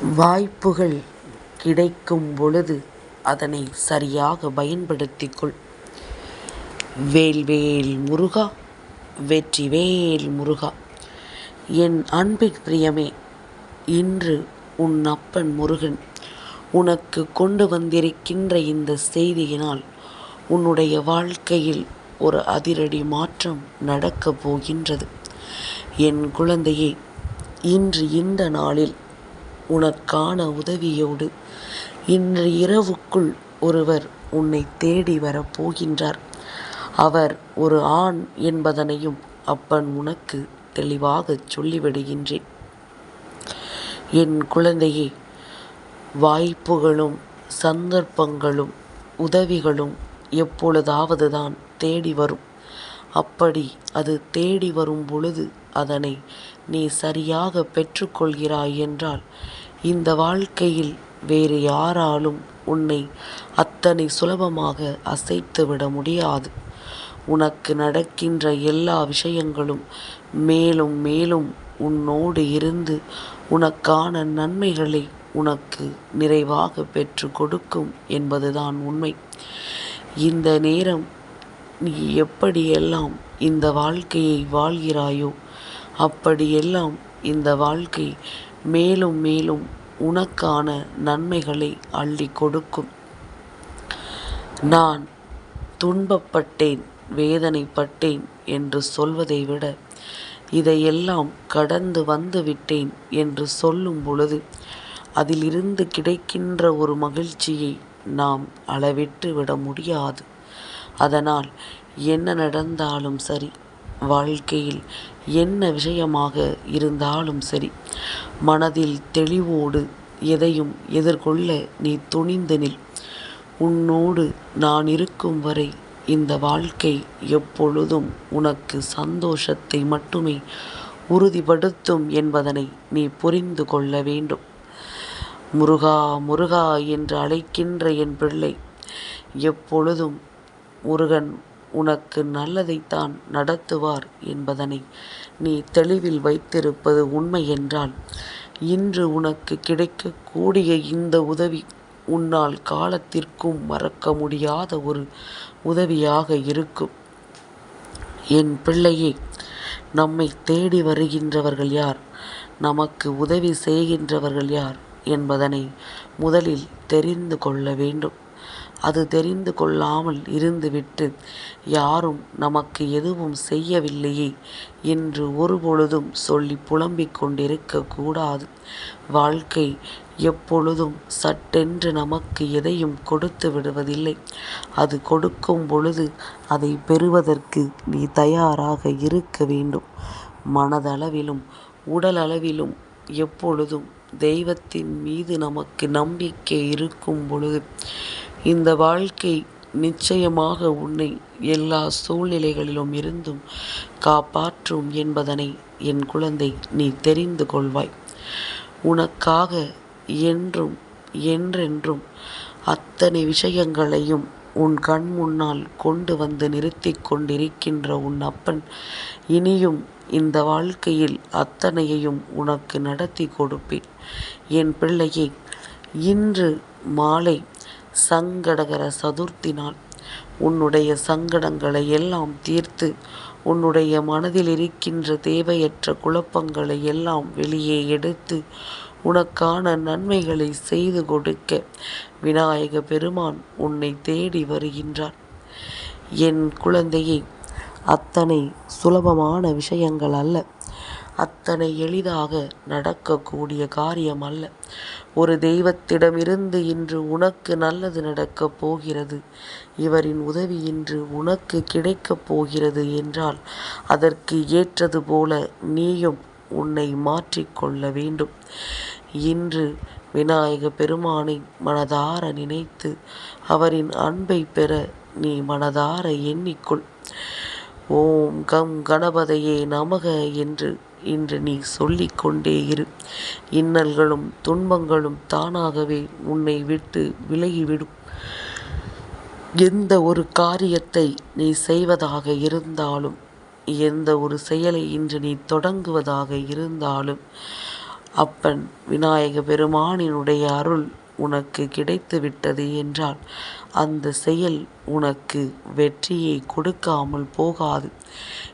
வாய்ப்புகள் கிடைக்கும் பொழுது அதனை சரியாக பயன்படுத்திக் கொள் வேல்வேல் முருகா வெற்றிவேல் முருகா. என் அன்பின் பிரியமே இன்று உன் அப்பன் முருகன் உனக்கு கொண்டு வந்திருக்கின்ற இந்த செய்தியினால் உன்னுடைய வாழ்க்கையில் ஒரு அதிரடி மாற்றம் நடக்கப் போகின்றது. என் குழந்தையே இன்று இந்த நாளில் உனக்கான உதவியோடு இன்று இரவுக்குள் ஒருவர் உன்னை தேடி வரப்போகின்றார் அவர் ஒரு ஆண் என்பதனையும் அப்பன் உனக்கு தெளிவாகச் சொல்லிவிடுகின்றேன். என் குழந்தையே வாய்ப்புகளும் சந்தர்ப்பங்களும் உதவிகளும் எப்பொழுதாவது தான் தேடி வரும். அப்படி அது தேடி வரும் பொழுது அதனை நீ சரியாக பெற்றுக்கொள்கிறாய் என்றால் இந்த வாழ்க்கையில் வேறு யாராலும் உன்னை அத்தனை சுலபமாக அசைத்து விட முடியாது. உனக்கு நடக்கின்ற எல்லா விஷயங்களும் மேலும் மேலும் உன்னோடு இருந்து உனக்கான நன்மைகளை உனக்கு நிறைவாக பெற்று கொடுக்கும் என்பதுதான் உண்மை. இந்த நேரம் நீ எப்படியெல்லாம் இந்த வாழ்க்கையை வாழ்கிறாயோ அப்படியெல்லாம் இந்த வாழ்க்கை மேலும் மேலும் உனக்கான நன்மைகளை அள்ளி கொடுக்கும். நான் துன்பப்பட்டேன் வேதனைப்பட்டேன் என்று சொல்வதை விட இதையெல்லாம் கடந்து வந்து விட்டேன் என்று சொல்லும் பொழுது அதிலிருந்து கிடைக்கின்ற ஒரு மகிழ்ச்சியை நாம் அளவிட்டு விட முடியாது. அதனால் என்ன நடந்தாலும் சரி வாழ்க்கையில் என்ன விஷயமாக இருந்தாலும் சரி மனதில் தெளிவோடு எதையும் எதிர்கொள்ள நீ துணிந்து நில். உன்னோடு நான் இருக்கும் வரை இந்த வாழ்க்கை எப்பொழுதும் உனக்கு சந்தோஷத்தை மட்டுமே உறுதிப்படுத்தும் என்பதனை நீ புரிந்து கொள்ள வேண்டும். முருகா முருகா என்று அழைக்கின்ற என் பிள்ளை எப்பொழுதும் முருகன் உனக்கு நல்லதைத்தான் நடத்துவார் என்பதனை நீ தெளிவில் வைத்திருப்பது உண்மை என்றால் இன்று உனக்கு கிடைக்கக்கூடிய இந்த உதவி உன்னால் காலத்திற்கும் மறக்க முடியாத ஒரு உதவியாக இருக்கும். என் பிள்ளையே நம்மை தேடி வருகின்றவர்கள் யார்? நமக்கு உதவி செய்கின்றவர்கள் யார்? என்பதனை முதலில் தெரிந்து கொள்ள வேண்டும். அது தெரிந்து கொள்ளாமல் இருந்துவிட்டு யாரும் நமக்கு எதுவும் செய்யவில்லையே என்று ஒருபொழுதும் சொல்லி புலம்பிக் கொண்டிருக்க கூடாது. வாழ்க்கை எப்பொழுதும் சட்டென்று நமக்கு எதையும் கொடுத்து விடுவதில்லை. அது கொடுக்கும் பொழுது அதை பெறுவதற்கு நீ தயாராக இருக்க வேண்டும். மனதளவிலும் உடலளவிலும் எப்பொழுதும் தெய்வத்தின் மீது நமக்கு நம்பிக்கை இருக்கும் பொழுது இந்த வாழ்க்கை நிச்சயமாக உன்னை எல்லா சூழ்நிலைகளிலும் இருந்தும் காப்பாற்றும் என்பதனை என் குழந்தை நீ தெரிந்து கொள்வாய். உனக்காக என்றும் என்றென்றும் அத்தனை விஷயங்களையும் உன் கண் முன்னால் கொண்டு வந்து நிறுத்தி கொண்டிருக்கின்ற உன் அப்பன் இனியும் இந்த வாழ்க்கையில் அத்தனையையும் உனக்கு நடத்தி கொடுப்பேன். என் பிள்ளையை இன்று மாலை சங்கடகர சதுர்த்தி நாள் உன்னுடைய சங்கடங்களை எல்லாம் தீர்த்து உன்னுடைய மனதில் இருக்கின்ற தேவையற்ற குழப்பங்களை எல்லாம் வெளியே எடுத்து உனக்கான நன்மைகளை செய்து கொடுக்க விநாயக பெருமான் உன்னை தேடி வருகின்றார். என் குழந்தையை அத்தனை சுலபமான விஷயங்கள் அல்ல. அத்தனை எளிதாக நடக்கக்கூடிய காரியம் அல்ல. ஒரு தெய்வத்திடமிருந்து இன்று உனக்கு நல்லது நடக்கப் போகிறது. இவரின் உதவி இன்று உனக்கு கிடைக்கப் போகிறது என்றால் அதற்கு ஏற்றது போல நீயும் உன்னை மாற்றிக்கொள்ள வேண்டும். இன்று விநாயக பெருமானை மனதார நினைத்து அவரின் அன்பை பெற நீ மனதார எண்ணிக்கொள். ஓம் கம் கணபதையே நமக என்று என்று நீ சொல்லிக்கொண்டே இரு. இன்னல்களும் துன்பங்களும் தானாகவே உன்னை விட்டு விலகிவிடும். எந்த ஒரு காரியத்தை நீ செய்வதாக இருந்தாலும் எந்த ஒரு செயலை இன்று நீ தொடங்குவதாக இருந்தாலும் அப்பன் விநாயக பெருமானினுடைய அருள் உனக்கு கிடைத்து விட்டது என்றால் அந்த செயல் உனக்கு வெற்றியை கொடுக்காமல் போகாது.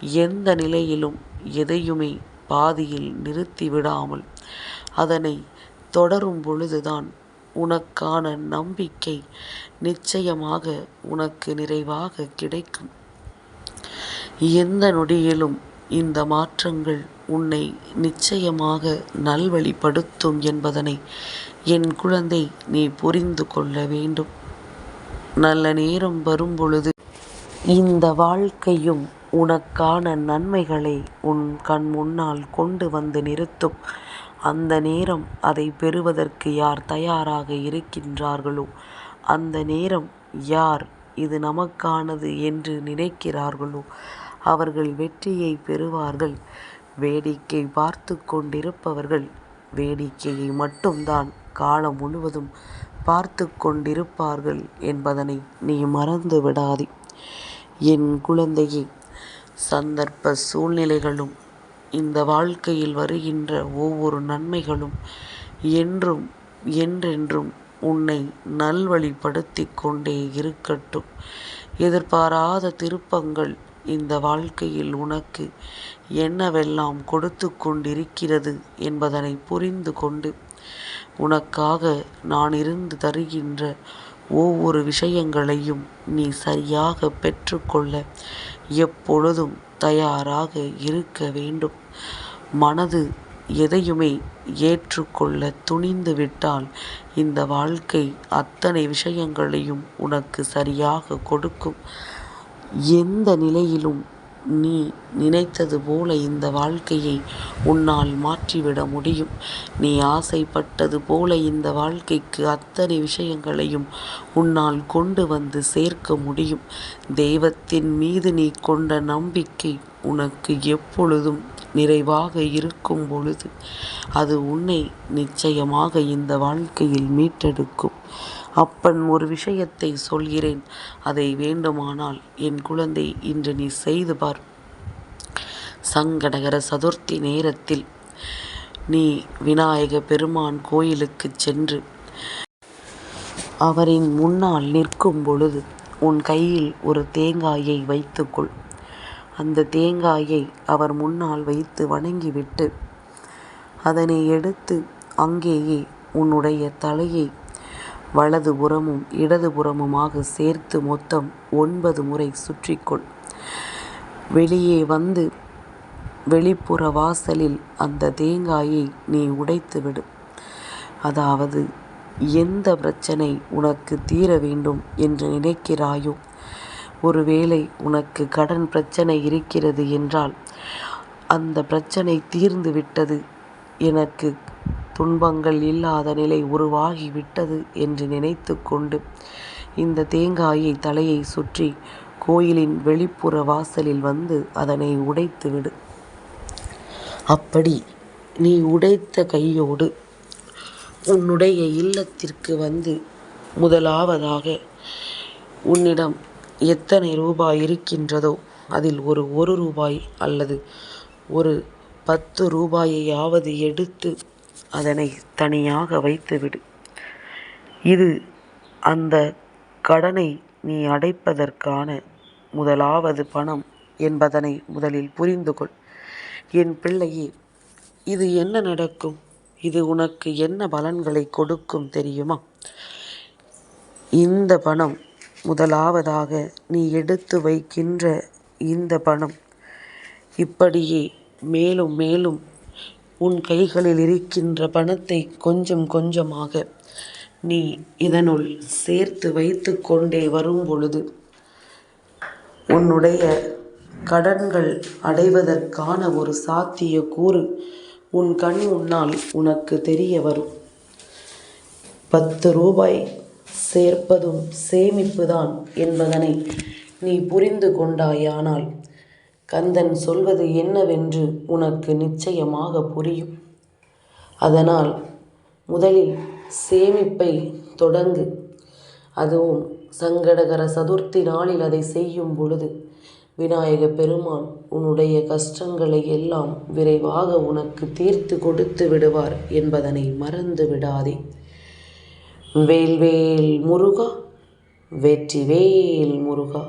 எந்த நிலையிலும் எதையுமே பாதியில் நிறுத்தி விடாமல் அதனை தொடரும் பொழுதுதான் உனக்கான நம்பிக்கை நிச்சயமாக உனக்கு நிறைவாக கிடைக்கும். எந்த நொடியிலும் இந்த மாற்றங்கள் உன்னை நிச்சயமாக நல்வழிப்படுத்தும் என்பதனை என் குழந்தை நீ புரிந்து கொள்ள வேண்டும். நல்ல நேரம் வரும்பொழுது இந்த வாழ்க்கையும் உனக்கான நன்மைகளை உன் கண் முன்னால் கொண்டு வந்து நிறுத்தும். அந்த நேரம் அதை பெறுவதற்கு யார் தயாராக இருக்கின்றார்களோ அந்த நேரம் யார் இது நமக்கானது என்று நினைக்கிறார்களோ அவர்கள் வெற்றியை பெறுவார்கள். வேடிக்கை பார்த்து கொண்டிருப்பவர்கள் வேடிக்கையை மட்டும்தான் காலம் முழுவதும் பார்த்து கொண்டிருப்பார்கள் என்பதனை நீ மறந்து விடாதே என் குழந்தையை சந்தர்ப்ப சூழ்நிலைகளும் இந்த வாழ்க்கையில் வருகின்ற ஒவ்வொரு நன்மைகளும் என்றும் என்றென்றும் உன்னை நல்வழிப்படுத்தி கொண்டே இருக்கட்டும். எதிர்பாராத திருப்பங்கள் இந்த வாழ்க்கையில் உனக்கு என்னவெல்லாம் கொடுத்து கொண்டிருக்கிறது என்பதனை புரிந்து கொண்டு உனக்காக நான் இருந்து தருகின்ற ஒவ்வொரு விஷயங்களையும் நீ சரியாக பெற்றுக்கொள்ள எப்பொழுதும் தயாராக இருக்க வேண்டும். மனது எதையுமே ஏற்றுக்கொள்ள துணிந்து விட்டால் இந்த வாழ்க்கை அத்தனை விஷயங்களையும் உனக்கு சரியாக கொடுக்கும். எந்த நிலையிலும் நீ நினைத்தது போல இந்த வாழ்க்கையை உன்னால் மாற்றிவிட முடியும். நீ ஆசைப்பட்டது போல இந்த வாழ்க்கைக்கு அத்தனை விஷயங்களையும் உன்னால் கொண்டு வந்து சேர்க்க முடியும். தெய்வத்தின் மீது நீ கொண்ட நம்பிக்கை உனக்கு எப்பொழுதும் நிறைவாக இருக்கும் பொழுது அது உன்னை நிச்சயமாக இந்த வாழ்க்கையில் மீட்டெடுக்கும். அப்பன் ஒரு விஷயத்தை சொல்கிறேன். அதை வேண்டுமானால் என் குழந்தை இன்று நீ செய்து பார். சங்கடகர சதுர்த்தி நேரத்தில் நீ விநாயக பெருமான் கோயிலுக்கு சென்று அவரின் முன்னால் நிற்கும் பொழுது உன் கையில் ஒரு தேங்காயை வைத்துக்கொள். அந்த தேங்காயை அவர் முன்னால் வைத்து வணங்கிவிட்டு அதனை எடுத்து அங்கேயே உன்னுடைய தலையை வலது புறமும் இடது புறமுமாக சேர்த்து மொத்தம் ஒன்பது முறை சுற்றிக்கொள். வெளியே வந்து வெளிப்புற வாசலில் அந்த தேங்காயை நீ உடைத்து விடு அதாவது எந்த பிரச்சனை உனக்கு தீர வேண்டும் என்று நினைக்கிறாயோ ஒருவேளை உனக்கு கடன் பிரச்சனை இருக்கிறது என்றால் அந்த பிரச்சனை தீர்ந்து விட்டது எனக்கு துன்பங்கள் இல்லாத நிலை உருவாகிவிட்டது என்று நினைத்து கொண்டு இந்த தேங்காயை தலையை சுற்றி கோயிலின் வெளிப்புற வாசலில் வந்து அதனை உடைத்துவிடு. அப்படி நீ உடைத்த கையோடு உன்னுடைய இல்லத்திற்கு வந்து முதலாவதாக உன்னிடம் எத்தனை ரூபாய் இருக்கின்றதோ அதில் ஒரு ஒரு ரூபாய் அல்லது ஒரு பத்து ரூபாயையாவது எடுத்து அதனை தனியாக வைத்துவிடு. இது அந்த கடனை நீ அடைப்பதற்கான முதலாவது பணம் என்பதனை முதலில் புரிந்து கொள். என் பிள்ளையே இது என்ன நடக்கும்? இது உனக்கு என்ன பலன்களை கொடுக்கும் தெரியுமா? இந்த பணம் முதலாவதாக நீ எடுத்து வைக்கின்ற இந்த பணம் இப்படியே மேலும் மேலும் உன் கைகளில் இருக்கின்ற பணத்தை கொஞ்சம் கொஞ்சமாக நீ இதனுள் சேர்த்து வைத்து கொண்டே வரும் பொழுது உன்னுடைய கடன்கள் அடைவதற்கான ஒரு சாத்திய கூறு உன் கண் உன்னால் உனக்கு தெரிய வரும். பத்து ரூபாய் சேர்ப்பதும் சேமிப்புதான் என்பதனை நீ புரிந்து கொண்டாயானால் கந்தன் சொல்வது என்னவென்று உனக்கு நிச்சயமாக புரியும். அதனால் முதலில் சேமிப்பை தொடங்கு. அதுவும் சங்கடகர சதுர்த்தி நாளில் அதை செய்யும் பொழுது விநாயக பெருமான் உன்னுடைய கஷ்டங்களை எல்லாம் விரைவாக உனக்கு தீர்த்து கொடுத்து விடுவார் என்பதனை மறந்து விடாதே. வேல்வேல் முருகா வெற்றி வேல் முருகா.